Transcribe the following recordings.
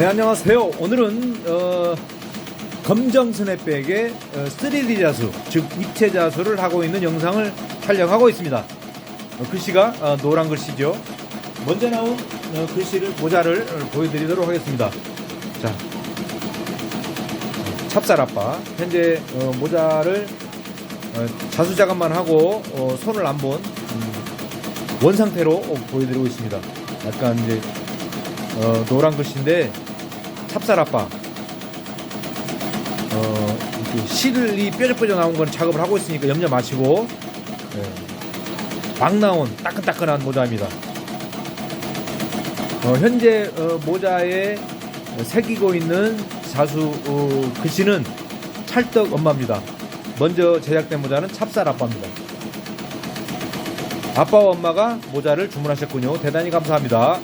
네 안녕하세요. 오늘은 어, 검정 스냅백의 어, 3D 자수, 즉 입체 자수를 하고 있는 영상을 촬영하고 있습니다. 어, 글씨가 어, 노란 글씨죠. 먼저 나온 어, 글씨를 모자를 어, 보여드리도록 하겠습니다. 자, 찹쌀아빠 현재 어, 모자를 어, 자수 작업만 하고 어, 손을 안 본 원 상태로 어, 보여드리고 있습니다. 약간 이제 어, 노란 글씨인데 찹쌀아빠 어, 실이 뾰족뾰족 나온 건 작업을 하고 있으니까 염려 마시고 예, 막 나온 따끈따끈한 모자입니다. 어, 현재 어, 모자에 새기고 있는 자수 어, 글씨는 찰떡 엄마입니다. 먼저 제작된 모자는 찹쌀 아빠입니다. 아빠와 엄마가 모자를 주문하셨군요. 대단히 감사합니다.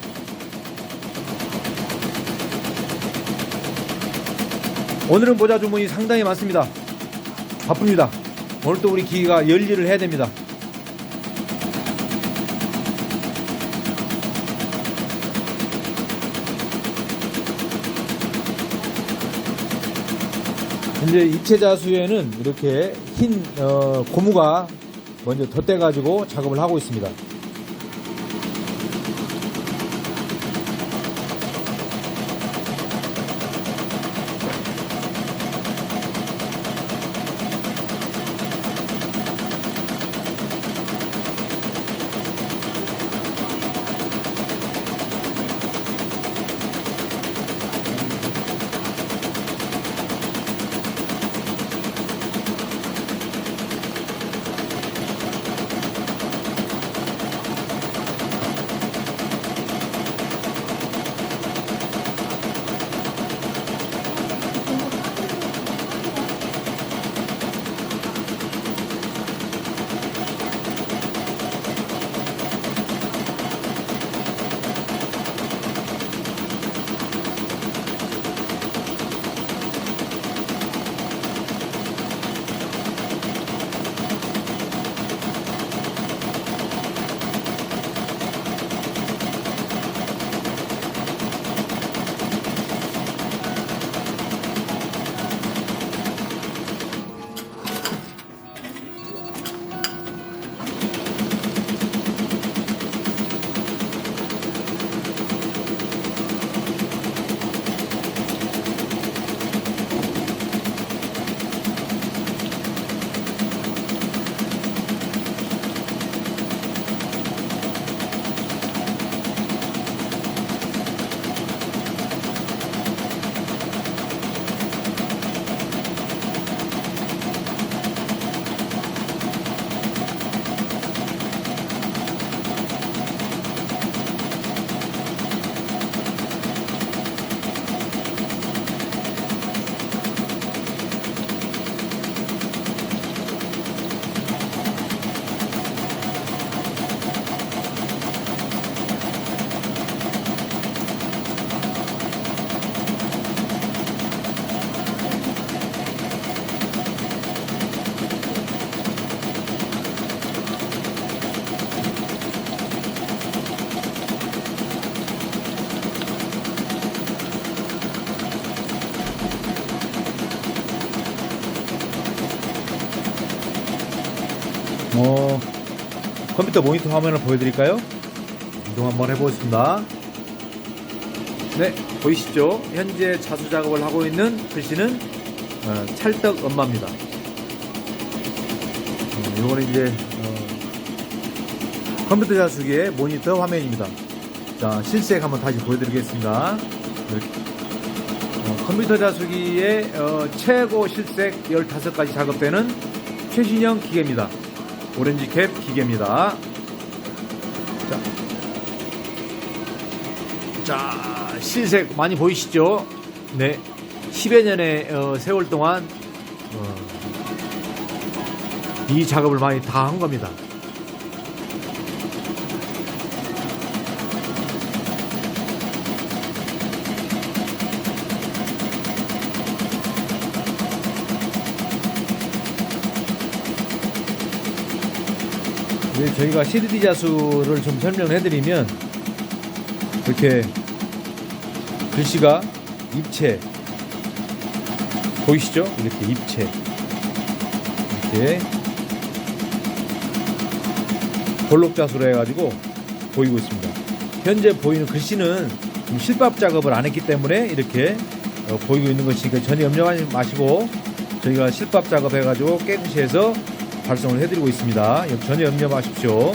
오늘은 모자 주문이 상당히 많습니다. 바쁩니다. 오늘 또 우리 기기가 열일을 해야 됩니다. 현재 입체 자 수에는 이렇게 흰 어, 고무가 먼저 덧대 가지고 작업을 하고 있습니다. 어, 컴퓨터 모니터 화면을 보여드릴까요? 이동 한번 해보겠습니다. 네, 보이시죠? 현재 자수 작업을 하고 있는 글씨는 어, 찰떡 엄마입니다. 어, 이거는 이제 어, 컴퓨터 자수기의 모니터 화면입니다. 자, 실색 한번 다시 보여드리겠습니다. 어, 컴퓨터 자수기의 어, 최고 실색 15가지 작업되는 최신형 기계입니다. 오렌지 캡 기계입니다. 자, 자 실색 많이 보이시죠? 네, 10여 년의 어, 세월 동안 어, 이 작업을 많이 다 한 겁니다. 네, 저희가 CDD 자수를 좀 설명을 해드리면 이렇게 글씨가 입체 보이시죠? 이렇게 입체 이렇게 볼록 자수로 해가지고 보이고 있습니다. 현재 보이는 글씨는 실밥 작업을 안 했기 때문에 이렇게 어, 보이고 있는 것이니까 전혀 염려하지 마시고 저희가 실밥 작업해가지고 깨끗이 해서 발송을 해드리고 있습니다. 전혀 염려 마십시오.